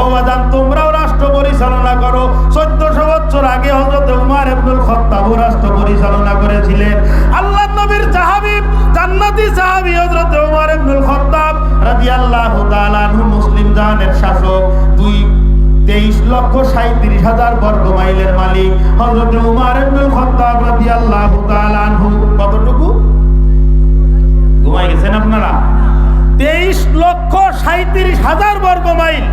ও বাজান তোমরাও রাষ্ট্র পরিচালনা করো। চোদ্দশো বছর আগে হজরত উমার আব্দুল খত্তাব রাষ্ট্র পরিচালনা করেছিলেন। আল্লাহ নবীর সাহাবি জান্নাতি সাহাবি হজরত উমার আব্দুল খত্তাব রাদিয়াল্লাহু তাআলা মুসলিম জাহানের শাসক। দুই তেইশ লক্ষ সাঁত্রিশ হাজার বর্গ মাইলের মালিক। হজরত উমার আব্দুল খত্তাব রাদিয়াল্লাহু তাআলা আনহু কতটুকু? ঘুমাই গেছেন আপনারা? তেইশ লক্ষ সাঁত্রিশ হাজার বর্গ মাইল।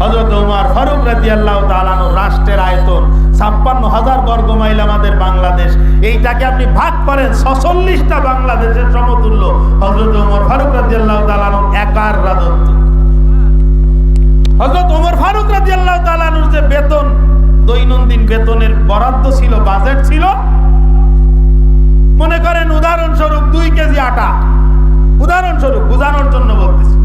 হজরত উমার ফারুক রাজি আল্লাহ তালানো রাষ্ট্রের আয়তন ছাপ্পান্ন হাজার বর্গ মাইল আমাদের বাংলাদেশ। এইটাকে আপনি ভাগ করেন, ছচল্লিশটা বাংলাদেশের সমতুল্য। হজরত উমর ফারুক রাজি আল্লাহ তালানো একার রাজত্ব। হজরত ওমর ফারুক রাজি আল্লাহ তালানুর যে বেতন, দৈনন্দিন বেতনের বরাদ্দ ছিল, বাজেট ছিল, মনে করেন উদাহরণস্বরূপ দুই কেজি আটা উদাহরণস্বরূপ বোঝানোর জন্য বলতেছি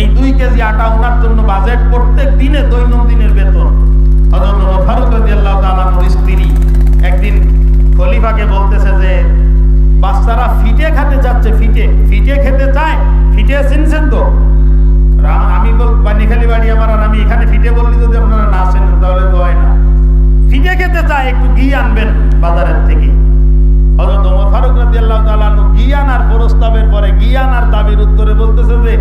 এই দুই কেজি আটা ওনার জন্য বাজেট প্রত্যেক দিনে দৈনন্দিনের বেতন। স্ত্রী একদিন খলিফাকে বলতেছে যে, বাচ্চারা ফিটে খেতে যাচ্ছে, ফিটে। ফিটে খেতে চায়, ফিটে চিনছেন তো আমি বল বানিখালি বাড়ি আমার আর আমি এখানে ফিটে বললি যদি আপনারা না চেনেন তাহলে তো হয় না। ফিটে খেতে চায়, একটু ঘি আনবেন বাজারের থেকে। হযরত ওমর ফারুক আনহু ঘি আনার প্রস্তাবের পরে, ঘি আনার দাবির উত্তরে বলতেছে যে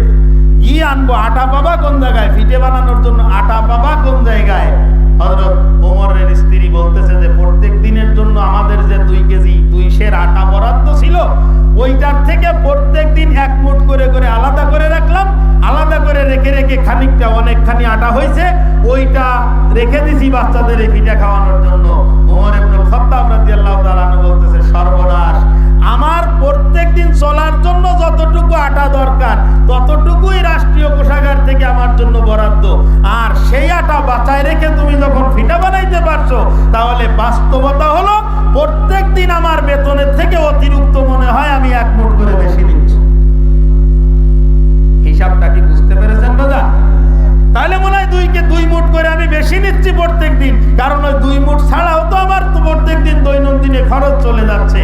ঘি আনব, আটা পাবা কোন জায়গায়? ফিটে বানানোর জন্য আটা পাবা কোন জায়গায়? হযরত ওমরের স্ত্রী বলতেছে যে, প্রত্যেক দিনের জন্য আমাদের যে দুই কেজি, দুই সের আটা বরাদ্দ ছিল, ওইটার থেকে প্রত্যেক দিন এক মুঠ করে করে আলাদা করে রাখলাম। আলাদা করে রেখে রেখে খানিকটা, অনেকখানি আটা হয়েছে, ওইটা রেখে দিছি বাচ্চাদের পিঠা খাওয়ানোর জন্য। ওমর খাত্তাব রাদিয়াল্লাহু তাআলা আনহু বলতেছে, সর্বনাশ। আমার প্রত্যেক দিন চলার জন্য যতটুকু আটা দরকার, ততটুকুই রাষ্ট্রীয় কোষাগার থেকে আমার জন্য বরাদ্দ। আর সেই আটা বাঁচায় রেখে তুমি যখন ফিটা বানাইতে পারছ, তাহলে বাস্তবতা হলো প্রত্যেক দিন আমার বেতনের থেকে অতিরিক্ত মনে হয় আমি এক মুঠ করে বেশি নিচ্ছি হিসাবটা কি বুঝতে পেরেছেন দাদা? তাহলে মনে হয় দুইকে দুই মুঠ করে আমি বেশি নিচ্ছি প্রত্যেক দিন কারণ ওই দুই মুঠ ছাড়াও প্রত্যেক দিন দৈনন্দিনে খরচ চলে যাচ্ছে,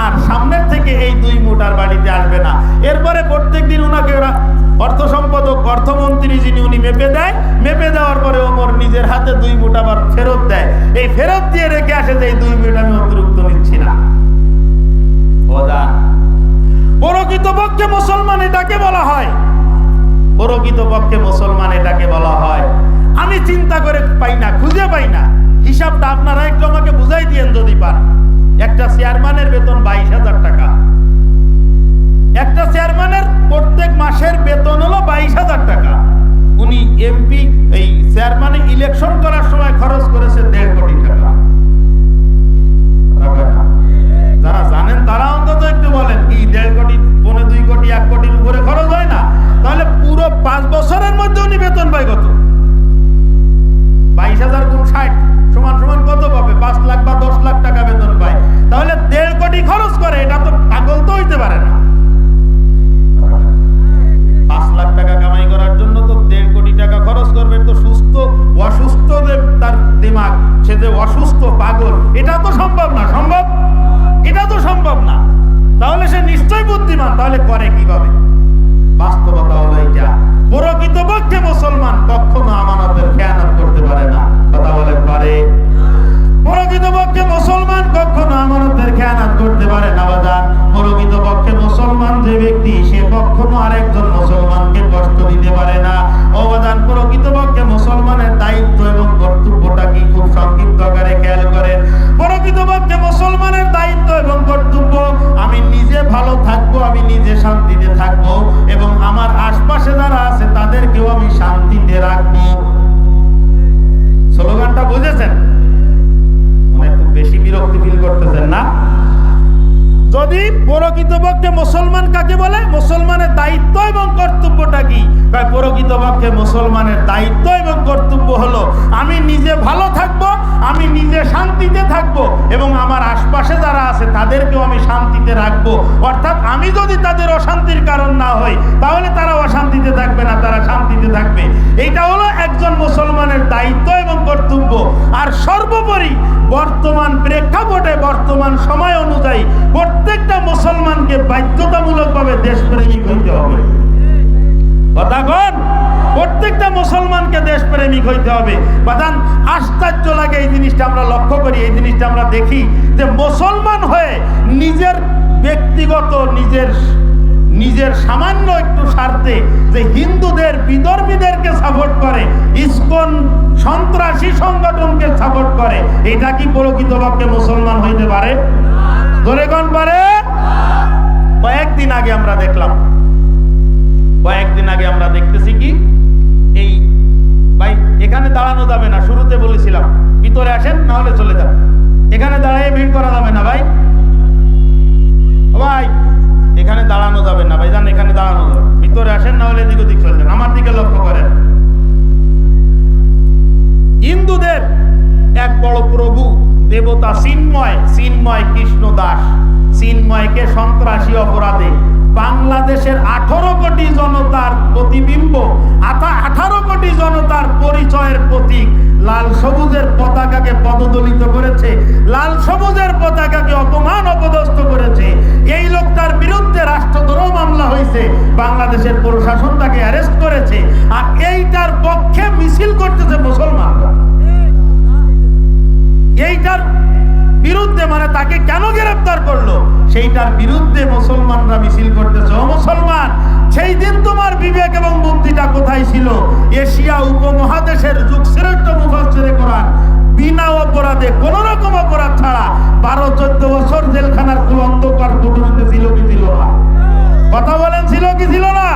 আর সামনের থেকে এই দুই মুঠ আর বাড়িতে আসবে না। এরপরে প্রত্যেক দিন ওনাকে ওরা অর্থ সম্পাদক অর্থমন্ত্রী যিনি উনি মেপে দেয়, মেপে দেওয়ার পরে ওমর নিজের হাতে দুই মুঠ আবার ফেরত দেয়। এই ফেরত দিয়ে রেখে আসে যে এই দুই মুঠ আমি অতিরিক্ত নিচ্ছি না। প্রকৃতপক্ষে মুসলমান এটাকে বলা হয়। প্রকৃতপক্ষে মুসলমান এটাকে বলা হয়। আমি চিন্তা করে পাই না, খুঁজে পাই না। হিসাবটা আপনারা একটু আমাকে বুঝাই দিয়েন যদি পান একটা চেয়ারম্যানের বেতন বাইশ হাজার টাকা। একটা চেয়ারম্যানের প্রত্যেক মাসের বেতন হলো বাইশ হাজার টাকা। উনি এমপি এই চেয়ারম্যানে ইলেকশন করার সময় খরচ করেছে দেড় কোটি টাকা। যে অসুস্থ, পাগল, এটা তো সম্ভব না, সম্ভব? এটা তো সম্ভব না। তাহলে সে নিশ্চয় বুদ্ধিমান, তাহলে করে কীভাবে? বাস্তবতা হলো এটা প্রকৃতপক্ষে মুসলমান কখনো আমানতের খেয়ানত করতে পারে না। কথা বলে পারে? প্রকৃতপক্ষে মুসলমান কখনো আমানতের খেয়ানত করতে পারে না বাজার প্রকৃতপক্ষে মুসলমান যে ব্যক্তি, সে কখনো আরেকজন মুসলমানকে কষ্ট দিতে পারে না। অবদান প্রকৃতপক্ষে প্রকৃতপক্ষে মুসলমানের দায়িত্ব এবং কর্তব্য হলো, আমি নিজে ভালো থাকব, আমি নিজে শান্তিতে থাকব এবং আমার আশপাশে যারা আছে তাদেরকেও আমি শান্তিতে রাখব। অর্থাৎ আমি যদি তাদের অশান্তির কারণ না হই, তাহলে তারা অশান্তিতে থাকবে না, তারা শান্তিতে থাকবে। এইটা হলো একজন মুসলমানের দায়িত্ব এবং কর্তব্য। আর সর্বোপরি বর্তমান প্রেক্ষাপটে, বর্তমান সময় অনুযায়ী প্রত্যেকটা মুসলমানকে বাধ্যতামূলকভাবে দেশপ্রেমিক হইতে হবে। কথা কন? প্রত্যেকটা মুসলমান প্রেমিক হইতে হবে। বাদান আশ্চর্য লাগে এই জিনিসটা আমরা লক্ষ্য করি, এই জিনিসটা আমরা দেখি যে মুসলমান হয়ে নিজের ব্যক্তিগত, নিজের নিজের সামান্য একটু স্বার্থে যে হিন্দুদের, বিধর্মীদেরকে সাপোর্ট করে, ইস্কন সন্ত্রাসী সংগঠনকে সাপোর্ট করে, এটা কি প্রকৃতপক্ষে মুসলমান হইতে পারে? ধরে কোন পারে? কয়েকদিন আগে আমরা দেখলাম। কয়েকদিন আগে আমরা দেখতেছি কি? ভাই, এখানে দাঁড়ানো যাবে না, শুরুতে বলেছিলাম। ভিতরে আসেন না হলে চলে যান। এখানে দাঁড়িয়ে ভিড় করা যাবে না ভাই। ভাই, এখানে দাঁড়ানো যাবে না ভাই জান এখানে দাঁড়ানো যাবে। ভিতরে আসেন না হলে এদিক ওদিক চলে যান। আমার দিকে লক্ষ্য করেন। হিন্দুদের এক বড় প্রভু, দেবতা চিন্ময় চিন্ময় কৃষ্ণ দাস। চিন্ময়কে সন্ত্রাসী অপরাধে বাংলাদেশের আঠারো কোটি জনতার প্রতিবিম্ব আঠারো কোটি জনতার পরিচয়ের প্রতীক লাল সবুজের পতাকাকে পদদলিত করেছে, লাল সবুজের পতাকাকে অপমান অপদস্থ করেছে। এই লোকটার বিরুদ্ধে রাষ্ট্রদ্রোহ মামলা হয়েছে, বাংলাদেশের প্রশাসন তাকে অ্যারেস্ট করেছে, আর এইটার পক্ষে মিছিল করতেছে মুসলমানরা। এইটার বিরুদ্ধে মানে তাকে কেন গ্রেফতার করল? সেইটার বিরুদ্ধে মুসলমানরা মিছিল করতেছে। ও মুসলমান, সেই দিন তোমার বিবেক এবং বুদ্ধিটা কোথায় ছিল? এশিয়া উপমহাদেশের যুগ শ্রেষ্ঠ মুফাসসিরে কোরআন। বিনা অপরাধে কোন রকম অপরাধ ছাড়া বারো, চোদ্দ বছর জেলখানার অন্ধকার কুটুরিতে ছিল কি ছিল না? কথা বলেন, ছিল কি ছিল না?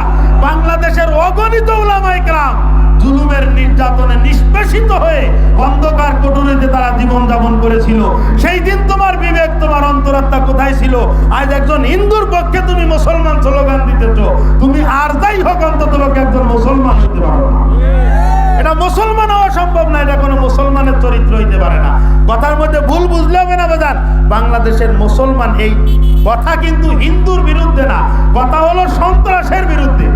বাংলাদেশের অগণিত উলামায়ে কেরাম জুলুমের নির্যাতনে নিষ্পেষিত হয়ে অন্ধকার কোটরিতে তারা জীবন যাপন করেছিল। সেই দিন তোমার বিবেক, তোমার অন্তরাত্মা কোথায় ছিল? আজ একজন হিন্দুর পক্ষে তুমি মুসলমান স্লোগান দিতেছ। তুমি আর যাই হোক, অন্তত একজন মুসলমান হইতে পারো এটা মুসলমান হওয়া সম্ভব না, এটা কোনো মুসলমানের চরিত্র হইতে পারে না। কথার মধ্যে ভুল বুঝলে হবে না বাজার বাংলাদেশের মুসলমান এই কথা কিন্তু হিন্দুর বিরুদ্ধে না। কথা হলো সন্ত্রাসের বিরুদ্ধে।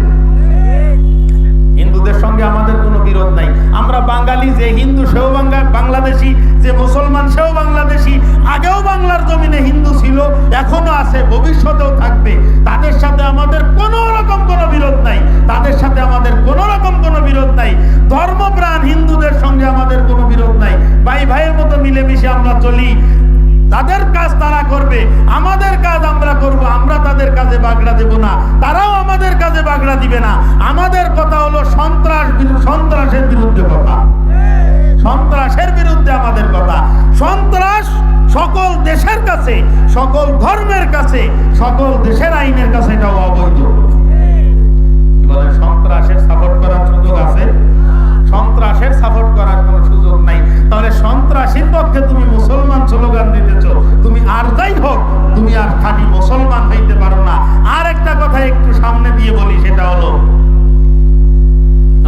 হিন্দুদের সঙ্গে আমাদের কোনো বিরোধ নাই। আমরা বাঙালি, যে হিন্দু সেও বাঙ্গা বাংলাদেশি, যে মুসলমান সেও বাংলাদেশি। আগেও বাংলার জমিনে হিন্দু ছিল, এখনও আছে, ভবিষ্যতেও থাকবে। তাদের সাথে আমাদের কোনো রকম কোনো বিরোধ নাই। তাদের সাথে আমাদের কোনো রকম কোনো বিরোধ নাই। ধর্মপ্রাণ হিন্দুদের সঙ্গে আমাদের কোনো বিরোধ নাই। ভাই ভাইয়ের মতো মিলেমিশে আমরা চলি। তাদের কাজ তারা করবে, আমাদের কাজ আমরা করব, আমরা তাদের কাজে বাগড়া দেব না, তারাও আমাদের কাজে বাগড়া দিবে না। আমাদের কথা হলো সন্ত্রাস সন্ত্রাসের বিরুদ্ধে কথা। সন্ত্রাসের বিরুদ্ধে আমাদের কথা। সন্ত্রাস সকল দেশের কাছে, সকল ধর্মের কাছে, সকল দেশের আইনের কাছে এটাও অবৈধ। সন্ত্রাসের সাপোর্ট করার সুযোগ আছে। সন্ত্রাসের খাঁটি মুসলমান হইতে পারো না। আর একটা কথা একটু সামনে দিয়ে বলি, সেটা হলো,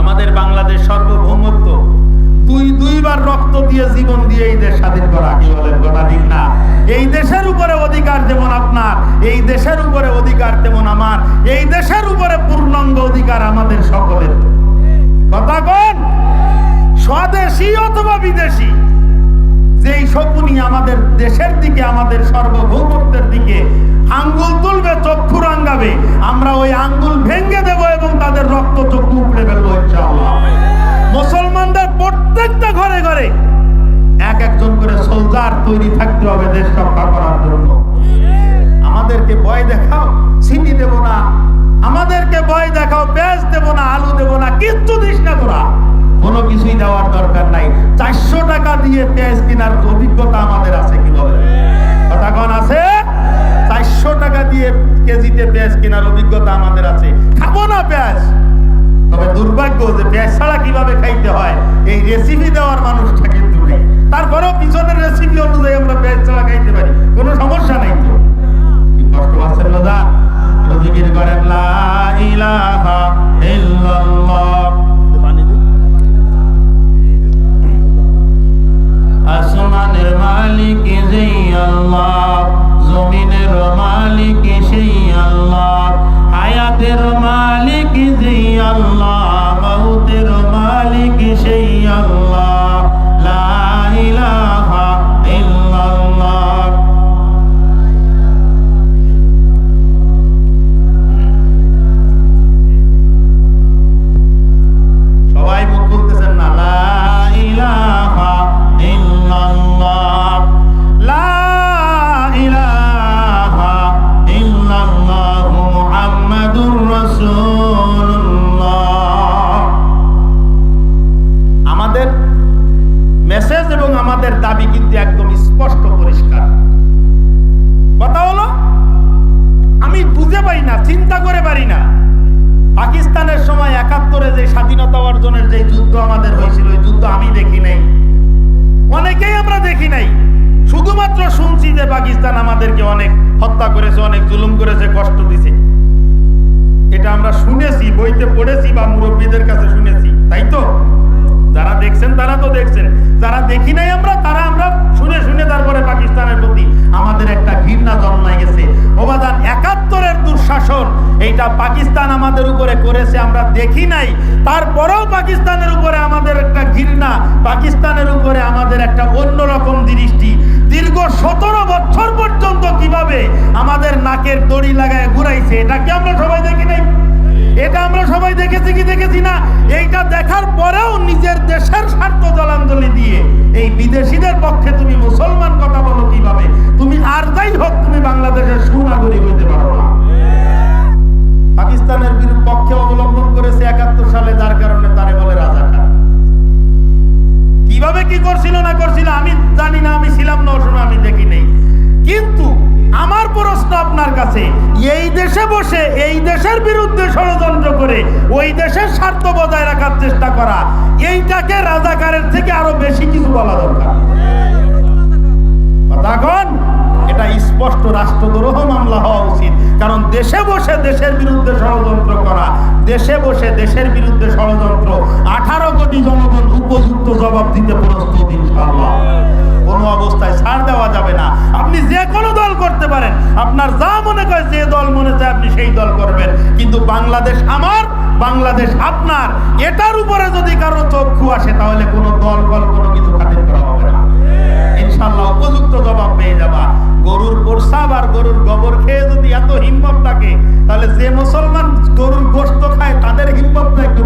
আমাদের বাংলাদেশ সার্বভৌমত্ব, দুই দুইবার রক্ত দিয়ে জীবন দিয়ে এই দেশ স্বাধীন করা, কি বলেন কথা ঠিক না? এই দেশের উপরে অধিকার যেমন আপনার, এই দেশের উপরে অধিকার তেমন আমার, এই দেশের উপরে পূর্ণাঙ্গ অধিকার আমাদের সকলের। কথা কোন? স্বদেশী অথবা বিদেশি? যেই শকুনি আমাদের দেশের দিকে, আমাদের সর্বভৌমত্বের দিকে আঙ্গুল তুলবে, চক্ষু রাঙ্গাবে, আমরা ওই আঙ্গুল ভেঙে দেব এবং তাদের রক্ত চক্ষু উপড়ে ফেলব মুসলমানদের প্রত্যেকটা ঘরে ঘরে এক একজন করে সোলজার তৈরি থাকতে হবে দেশ রক্ষা করার জন্য। আমাদেরকে ভয় দেখাও। দিয়ে পেঁয়াজ কেনার অভিজ্ঞতা আমাদের আছে কি বলে কথা আছে? চারশো টাকা দিয়ে কেজিতে পেঁয়াজ কেনার অভিজ্ঞতা আমাদের আছে। খাব না পেঁয়াজ। তবে দুর্ভাগ্য যে পেঁয়াজ ছাড়া কীভাবে খাইতে হয়? এই রেসিপি দেওয়ার মানুষটা কিন্তু নেই। তারপরেও পিছনের রেসিপি অনুযায়ী আমরা পেঁয়াজ ছাড়া খাইতে পারি। আমাদের দাবি কিন্তু একদম স্পষ্ট পরিষ্কার। কথা হলো, আমি বুঝে পাই না, চিন্তা করে পারি না। পাকিস্তানের সময় একাত্তরে যে স্বাধীনতা অর্জনের যে যুদ্ধ আমাদের হয়েছিল, ওই যুদ্ধ আমি দেখি নাই। অনেকেই আমরা দেখি নাই। শুধুমাত্র শুনছি যে পাকিস্তান আমাদেরকে অনেক হত্যা করেছে, অনেক জুলুম করেছে, কষ্ট দিছে। এটা আমরা শুনেছি, বইতে পড়েছি বা মুরব্বীদের কাছে শুনেছি, তাই তো? যারা দেখছেন, তারা তো দেখছেন। যারা দেখি নাই আমরা, তারা আমরা শুনে শুনে তারপরে পাকিস্তানের প্রতি আমাদের একটা ঘৃণা জন্মায় গেছে। ওবাদান একাত্তরের দুঃশাসন, এইটা পাকিস্তান আমাদের উপরে করেছে, আমরা দেখি নাই। তারপরেও পাকিস্তানের উপরে আমাদের একটা ঘৃণা, পাকিস্তানের উপরে আমাদের একটা অন্যরকম দৃষ্টি। দীর্ঘ সতেরো বছর পর্যন্ত কীভাবে আমাদের নাকের দড়ি লাগায় ঘুরাইছে, এটা কি আমরা সবাই দেখি নাই? এটা আমরা সবাই দেখেছি কি দেখেছি না? এইটা দেখার পরেও নিজের দেশের স্বার্থ জলাঞ্জলি দিয়ে এই বিদেশিদের পক্ষে তুমি মুসলমান কথা বলো কীভাবে? তুমি আর যাই হোক, তুমি বাংলাদেশের সুনাগরিক হইতে পারো না। পাকিস্তানের পক্ষে অবলম্বন করেছে একাত্তর সালে, যার কারণে তারে বলে রাজাকার। কীভাবে কি করছিল না করছিল, আমি জানি না, আমি ছিলাম না বসে এই দেশের বিরুদ্ধে ষড়যন্ত্র করে, ওই দেশের স্বার্থ বজায় রাখার চেষ্টা করা, এইটাকে রাজাকারের থেকে আরও বেশি কিছু বলা দরকার। এটা স্পষ্ট রাষ্ট্রদ্রোহ মামলা হওয়া উচিত। কারণ দেশে বসে দেশের বিরুদ্ধে ষড়যন্ত্র করা, দেশে বসে দেশের বিরুদ্ধে ষড়যন্ত্র, আঠারো কোটি জনগণ উপযুক্ত জবাব দিতে প্রস্তুত, ইনশাআল্লাহ। কোনো অবস্থায় ছাড় দেওয়া যাবে না। আপনি যে কোনো দল করতে পারেন। আপনার যা মনে করে যে দল মনে চায় আপনি সেই দল করবেন। কিন্তু বাংলাদেশ আমার, বাংলাদেশ আপনার। এটার উপরে যদি কারও চক্ষু আসে, তাহলে কোনো দল, কল, কোনো কিছু খাতির করা হবে না। ইনশাল্লাহ উপযুক্ত জবাব পেয়ে যাবা। গরুর প্রসাব আর গরুর গোবর খেয়ে যদি এত হিম্মত থাকে, তাহলে যে মুসলমান গরুর গোস্ত খায়, তাদের হিম্মতটা একটু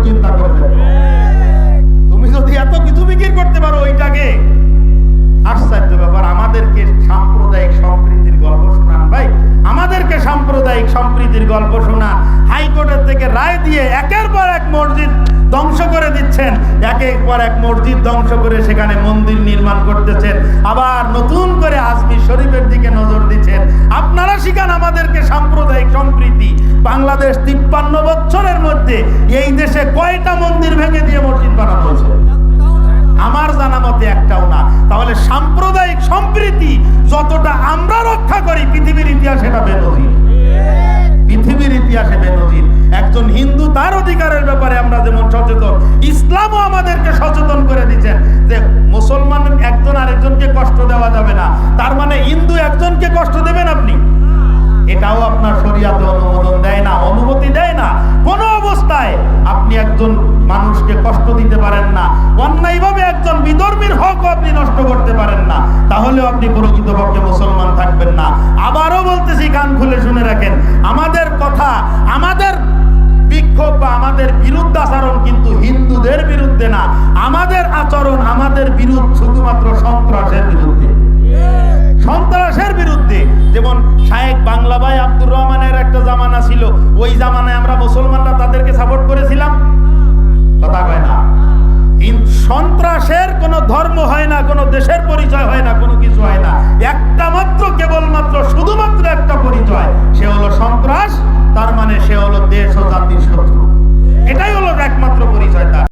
আমাদেরকে সাম্প্রদায়িক সম্প্রীতির গল্প শোনান হাইকোর্টের থেকে রায় দিয়ে একের পর এক মসজিদ ধ্বংস করে দিচ্ছেন। একের পর এক মসজিদ ধ্বংস করে সেখানে মন্দির নির্মাণ করতেছেন। আবার নতুন করে আজমির শরীফের দিকে নজর দিচ্ছেন। আপনারা শিখান আমাদেরকে সাম্প্রদায়িক সম্প্রীতি। বাংলাদেশ তিপ্পান্ন বছরের মধ্যে এই দেশে কয়টা মন্দির ভেঙে দিয়ে মসজিদ বানানো হয়েছে? আমার জানা মতে একটাও না। তাহলে সাম্প্রদায়িক সম্প্রীতি যতটা আমরা রক্ষা করি, পৃথিবীর ইতিহাসে এটা বেনজির পৃথিবীর ইতিহাসে বেনজির একজন হিন্দু তার অধিকারের ব্যাপারে আমরা যেমন সচেতন, ইসলামও আমাদেরকে সচেতন করে দিচ্ছেন যে মুসলমান একজন আরেকজনকে কষ্ট দেওয়া যাবে না। তার মানে হিন্দু একজনকে কষ্ট আপনি নষ্ট করতে পারেন না, তাহলেও আপনি প্রকৃতপক্ষে মুসলমান থাকবেন না। আবারও বলতেছি, কান খুলে শুনে রাখেন, আমাদের কথা, আমাদের বিক্ষোভ বা আমাদের বিরুদ্ধাচরণ কিন্তু হিন্দুদের বিরুদ্ধে না। আমাদের আচরণ আমাদের বিরুদ্ধ শুধুমাত্র সন্ত্রাসের